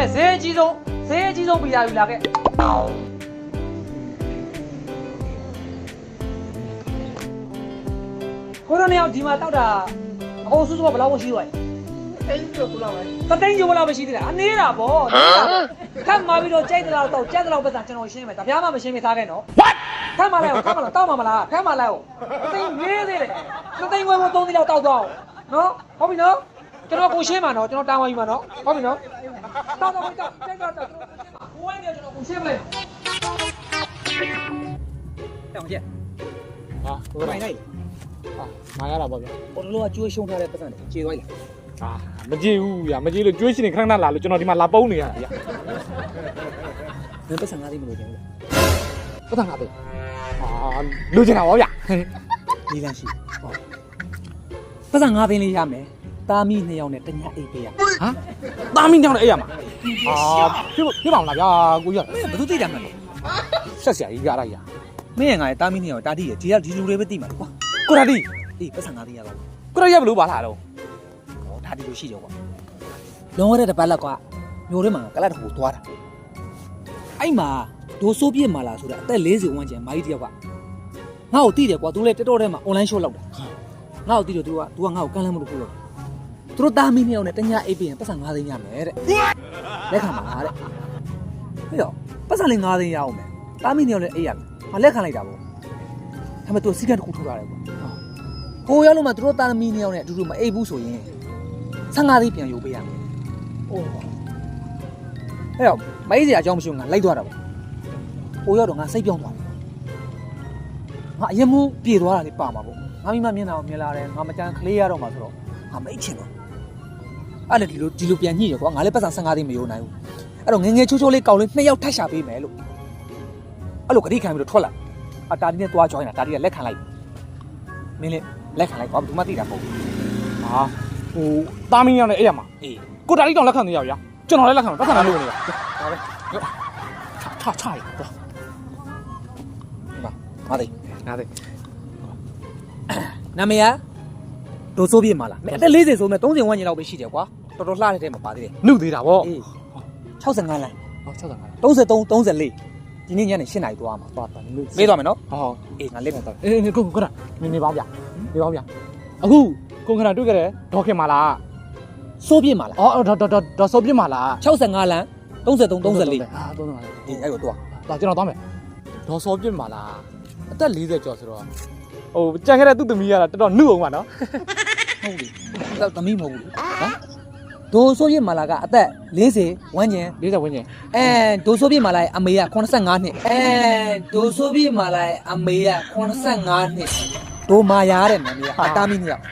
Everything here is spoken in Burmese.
မဲ့ဈေးအကြီးဆုံးဈေးအကြီးဆုံးဘီယာယူလာခဲ့ကိုရိုနေအောင်ဒီမှာတောက်တာအအိုးစုစုကဘယ်လောက်ရှိသွားလဲအဲ့ဒီတော့ဘလောက်ပဲတသိန်းကျော်ဘယ်လောက်မရှိသေးလဲအနေတာဗောခတ်မှာပြီးတော့ကြိုက်တဲ့လောက်တော့ကြက်တဲ့လောက်ပဲစားကျွန်တော်ရှင်းမယ်တပြားမှမရှင်းမသားခဲ့နော် what ခတ်မှာလိုက်ခတ်မှာလိုက်တောက်မှာမလားခတ်မှာလိုက်တသိန်းရေးသေးတယ်တသိန်းဝဲဝဲသုံးသိန်းလောက်တောက်သွားအောင်နော်ဟုတ်ပြီနော် ကျွန်တော်ကိုရှင်းမှာနော်ကျွန်တော်တာဝန်ယူမှာနော်ဟုတ်ပြီနော်တောက်တော့တောက်ကြိုက်တော့တောက်ကိုဝိုင်းနေကျွန်တော်ကိုရှင်းမလိုက်တောင်ကျက်ဟာကိုမိုင်းလိုက်ဟာမာရတာပေါ့ဗျာဘိုလိုကကျွေးရှုံးထားတဲ့ပတ်စံတွေခြေသွားလိုက်ဟာမကြည့်ဘူးဗျာမကြည့်လို့ကျွေးရှင်နေခဏခဏလာလို့ကျွန်တော်ဒီမှာလာပုံးနေရတာဗျာဘယ်ပတ်စံငါးသိမလို့ကျင်လဲပတ်သက်တာပဲဟာလိုချင်တာပေါ့ဗျာဒီလန်းရှိဟုတ်ပတ်စံငါးသိန်းလေးရမယ် တာမီနှစ်ယောက်နဲ့တညအိတ်ပေးရဟမ်တာမင်းကြောင့်လည်းအဲ့ရမှာဟာပြပြပါအောင်လားဗျာကိုကြီးမင်းဘယ်သူသိတာမှလဲဆက်ဆရာကြီးရတာကြီးမင်းငါရဲ့တာမီနှစ်ယောက်တာတိရဲ့ဒီကဒီလူတွေပဲသိမှာကွာကိုရာတီအေးပတ်စံငါးသိန်းရတော့ကိုရာရဘလို့ပါလားတော့ဟောဒါဒီလိုရှိတယ်ကွာလွန်ခဲ့တဲ့တစ်ပတ်လောက်ကမျိုးထဲမှာကလတ်တစ်ခုသွားတာအဲ့မှာဒိုးဆိုးပြစ်မာလာဆိုတဲ့အသက်40ဝန်းကျင်မာကြီးတယောက်ကငါ့ကိုသိတယ်ကွာသူလည်းတက်တော့ထဲမှာ online show လောက်တာငါ့ကိုသိတယ်သူကသူကငါ့ကိုကမ်းလမ်းမလို့ပြောတော့ သူတို့တာမီနှစ်ယောက်နဲ့တညအိတ်ပေးရင်ပတ်စံ9သိန်းရမယ်တဲ့လက်ခံပါတဲ့ပြီးတော့ပတ်စံလေး9သိန်းရအောင်မယ်တာမီနှစ်ယောက်နဲ့အိတ်ရမယ်ငါလက်ခံလိုက်တာပေါ့ဒါပေမဲ့သူစီကံတစ်ခုထုတ်ထားတယ်ကွာကိုရောက်လို့မှသူတို့တာမီနှစ်ယောက်နဲ့အတူတူမအိတ်ဘူးဆိုရင်15သိန်းပြန်ယူပေးရမယ်အိုးအဲ့တော့မအေးစရာအကြောင်းမရှိဘူးငါလိုက်သွားတာပေါ့ဟိုရောက်တော့ငါစိတ်ပြောင်းသွားတယ်ငါအရင်မူပြေသွားတာလေးပါမှာပေါ့ငါမိမမျက်နှာကိုမြင်လာတယ်ငါမကြမ်းကလေးရတော့မှာဆိုတော့ငါမအိတ်ချင်တော့ အဲ့ဒါဒီလိုဒီလိုပြန်ညှိရကွာငါလည်းပတ်စံ15သိန်းမယိုနိုင်ဘူးအဲ့တော့ငယ်ငယ်ချိုးချိုးလေးကောက်လေးနှစ်ယောက်ထပ်ရှာပေးမယ်လို့အဲ့လိုကတိခံပြီးတော့ထွက်လာအတာဒီနဲ့သွား join တာတာဒီကလက်ခံလိုက်မင်းလည်းလက်ခံလိုက်ကွာဘယ်သူမှသိတာမဟုတ်ဘူးဟာဟိုတာမင်းကြောင့်လည်းအဲ့ရမှာအေးကိုတာတီတောင်လက်ခံနေရဗျာကျွန်တော်လည်းလက်ခံပတ်သက်လာလို့နေရဒါပဲချချရတော့ဒီမှာငါသိငါသိနာမည်က ဒိုဆိုးပြစ်မှာလားအသက်40ဆိုမဲ့30ဝန်းကျင်လောက်ပဲရှိတယ်ကွာတော်တော်လှတဲ့ထဲမှာပါသေးတယ်နှုတ်သေးတာဗောအေး65လမ်းဟော65လား33 34ဒီနေ့ညနေ8နာရီသွားမှာသွားတာနှုတ်မေးသွားမယ်နော်ဟောအေးငါလက်နဲ့တော့အေးကိုကိုကနေနေပါဗျနေပါဗျအခုကိုခဏတွေ့ကြတယ်ဒေါခင်မာလားဆိုးပြစ်မှာလားအော်ဒေါဒေါဒေါစောပြစ်မာလား65လမ်း33 34အာ33ပါလားအေးအဲ့ကိုတော့ဒါကျွန်တော်သွားမယ်ဒေါစောပြစ်မာလားအသက်40ကျော်ဆိုတော့ဟိုကြံခဲ့တဲ့သူ့သမီးကတော့တော်တော်နှုတ်အောင်ပါနော် ဟုတ်ပြီတော့သမီးမဟုတ်ဘူးဟမ်ဒိုဆိုးပြစ်မှာလားကအသက်40ဝန်းကျင်40ဝန်းကျင်အဲဒိုဆိုးပြစ်မှာလားအမေက85နှစ်အဲဒိုဆိုးပြစ်မှာလားအမေက85နှစ်ဒိုမာယာတဲ့နာမည်ကအတားမီနှစ်ယောက်